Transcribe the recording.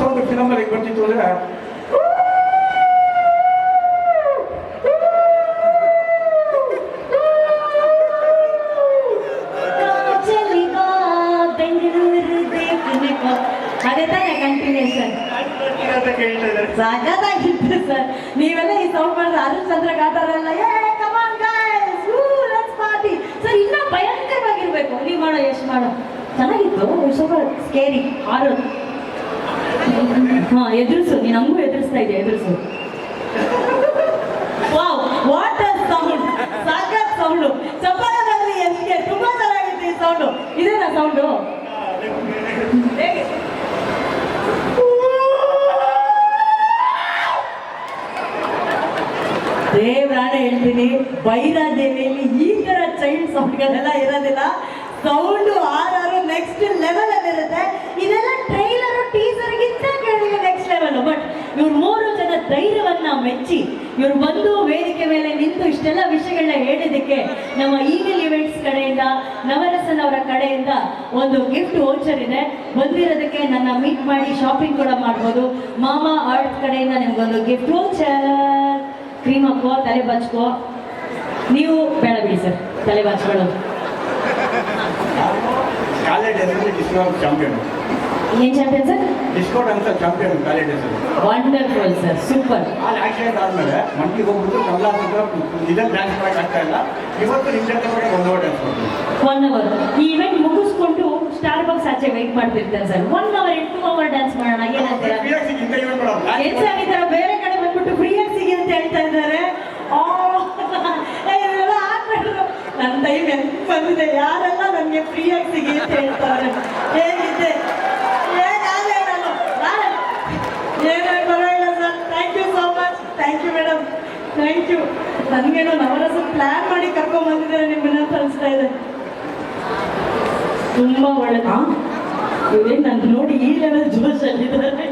Sound film ಅಲ್ಲಿ ಬರ್ತಿತ್ತು ಅಂದ್ರೆ ಅದೇ ತಾನೇ ಕಂಟಿನ್ಯೂಷನ್ ಸಗದಾಗಿತ್ತು ಸರ್. ನೀವೆಲ್ಲ ಈ ಚಂದ್ರ ಸರ್ ಭಯಂಕರವಾಗಿರ್ಬೇಕು. ನೀವು ಮಾಡೋ ಎಷ್ಟು ಮಾಡೋ. ಚೆನ್ನಾಗಿತ್ತು. ಸ್ವಲ್ಪ ಸ್ಕೇರಿ ಹಾರೋದು ಹಾ, ಎದುರಿಸು ನೀನು ಹಂಗೂ ಎದುರಿಸ್ತಾ ಇದೆಯಾ, ಎದುರಿಸು. ವಾವ್ ವಾಟ್ ಅ ಸೌಂಡ್ ಸಾಕತ್ ಸೌಂಡು ಚಪ್ಪಾಳೆ ಎಲ್ಲಿಗೆ ತುಂಬಾ ಚೆನ್ನಾಗಿತ್ತು ಈ ಸೌಂಡು ಇದೇನಾ ಸೌಂಡು ದೇವ್ರಾಣ ಹೇಳ್ತೀನಿ ಬೈರಾದೇವಿಯಲ್ಲಿ ಈ ತರ ಚೈಲ್ಡ್ ಸೌಂಡ್ಗಳೆಲ್ಲ ಇರೋದಿಲ್ಲ. ಸೌಂಡು ಆರಾರು ಧೈರ್ಯವನ್ನ ಮೆಚ್ಚಿ, ಇವರು ಬಂದು ವೇದಿಕೆ ಮೇಲೆ ನಿಂತು ಇಷ್ಟೆಲ್ಲ ವಿಷಯಗಳನ್ನ ಹೇಳಿದಕ್ಕೆ ನಮ್ಮ ಈಗಲ್ ಇವೆಂಟ್ಸ್ ಕಡೆಯಿಂದ, ನವರಸನ್ ಅವರ ಕಡೆಯಿಂದ ಒಂದು ಗಿಫ್ಟ್ ವೋಚರ್ ಇದೆ. ಬಂದಿರೋದಕ್ಕೆ ನನ್ನ ಮೀಟ್ ಮಾಡಿ ಶಾಪಿಂಗ್ ಕೂಡ ಮಾಡ್ಬೋದು. ಮಾಮಾ ಆರ್ಟ್ ಕಡೆಯಿಂದ ನಿಮ್ಗೊಂದು ಗಿಫ್ಟ್ ವೋಚರ್ ಕ್ರೀಮ್ ಹಾಕೋ ತಲೆ ಬಚ್ಕೋ. ನೀವು ಬೇಡ ಬಿಡಿ ಸರ್, ತಲೆ ಬಚ್ಕೊಳ್ಳೋದು. ಕಾಲೇಜ್ ಡೇಸಲ್ಲಿ ಡಿಸ್ಕೌಂಟ್ ಚಾಂಪಿಯನ್. ಏನ್ ಚಾಂಪಿಯನ್ ಸರ್? ಡಿಸ್ಕೌಂಟ್ ಅಂತ ಚಾಂಪಿಯನ್ ಕಾಲೇಜ್ ಡೇಸಲ್ಲಿ ವಂಡರ್ಫುಲ್ ಸರ್ ಸೂಪರ್ ಅಲ್ಲಿ ಆಕ್ಸಿಡೆಂಟ್ ಆದಮೇಲೆ ಮಂಟಿಗೆ ಹೋಗ್ಬಿಟ್ಟು ಕಮಲ ಇದನ್ನ ಡ್ಯಾನ್ಸ್ ಮಾಡಕ್ ಆಗ್ತಾ ಇಲ್ಲ. ಇವತ್ತು ನಿಮ್ಮ ಜೊತೆ ಕೂಡ ಒಂದು ಡ್ಯಾನ್ಸ್ ಮಾಡ್ತೀನಿ. ಒನ್ ಅವರ್ ಈ ಇವೆಂಟ್ ಮುಗಿಸ್ಕೊಂಡು ಸ್ಟಾರ್ ಬಾಕ್ಸ್ ಆಚೆ wait ಮಾಡ್ತಿರ್ತೇನೆ sir. One hour two hour dance ಮಾಡೋಣ ಏನಂತೀರಾ ಇಂಥ event ಮಾಡೋದು. ಏನ್ ಸರ್ ಈ ತರ ಬೇರೆ ಕಡೆ ಬಂದ್ಬಿಟ್ಟು ಫ್ರೀಯಾಗಿ ಸಿಗಿ ಅಂತ ಹೇಳ್ತಾ ಇದ್ದಾರೆ ಆ, ಏ, ಇದೆಲ್ಲ ಆಗ್ಬಿಟ್ರು ನನ್ನ ಟೈಮ್ ಬಂದಿದೆ ಯಾರೆಲ್ಲ ನನಗೆ ಫ್ರೀಯಾಗಿ ಸಿಗಿ ಅಂತ ಹೇಳ್ತಾರೆ. ಹೇಗಿದೆ? ಹೇಗಾದೆ ನಾನು ಏನೇ ಪರವಾಗಿಲ್ಲ sir. Thank you so much thank you madam thank you ನನಗೇನೋ ನವರಸ ಪ್ಲ್ಯಾನ್ ಮಾಡಿ ಕರ್ಕೊಂಬಂದಿದ್ದಾರೆ ನಿಮ್ಮನ್ನ ಅಂತ ಅನಿಸ್ತಾ ಇದೆ. ತುಂಬಾ ಒಳ್ಳೆ ಇವ್ರೇನ್ ನನ್ ನೋಡಿ ಈ ಲೆವೆಲ್ ಜೋಶಲ್ಲಿದ್ದಾರೆ